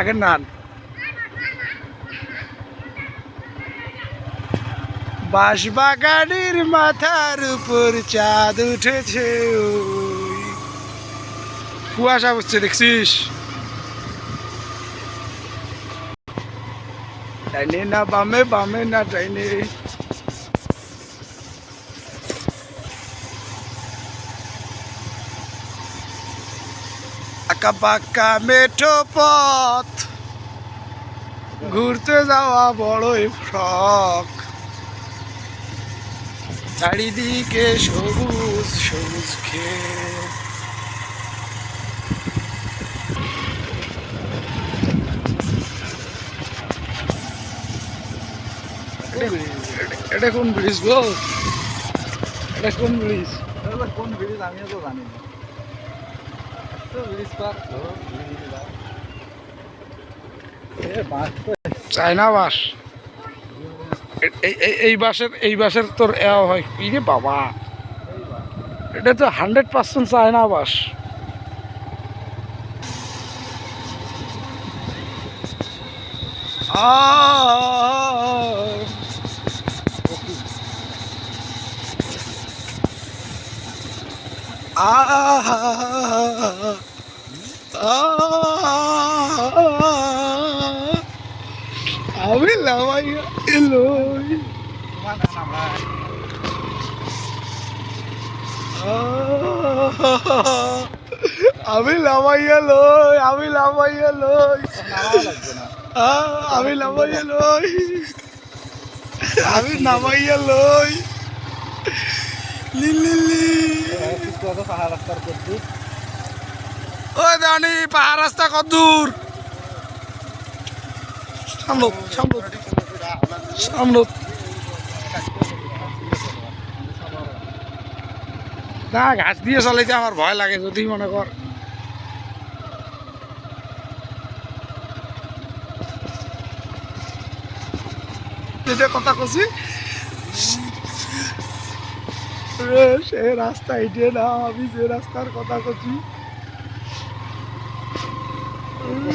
আগের নান। বাঁশবাগানের মাথার উপর চাঁদ উঠেছে কুয়াশা বুঝছে দেখছিস? ডাইনে না বামে বামে না ডাইনে আঁকা পাক্কা মেঠো পথ। ঘুরতে যাওয়া বড়ই শখ। চারিদিকে সবুজ সবুজ খেয়ে এটা কোন ব্রিজ গো? এটা কোন ব্রিজ? কোন ব্রিজ? আমিও তো জানি না তো ব্রিজ পার এ বাস তো চায়না বাস। এই বাসের এই বাসের তোর এ হয়। কি রে বাবা? এটা তো হান্ড্রেড পার্সেন্ট চায়না বাস। আহ আমি লামাইয়া নাম আমরা আমি লামাইয়া লই আমি লামাইয়া লই। আমি নামাইয়া লই। আমি নামাইয়া লই। ও দানি পাহাড় রাস্তা কত দূর না, ঘাস দিয়ে চালাইতে আমার ভয় লাগে, যদি মনে কর। কথা কছি। সে রাস্তা এটে না, আমি যে রাস্তার কথা কছি।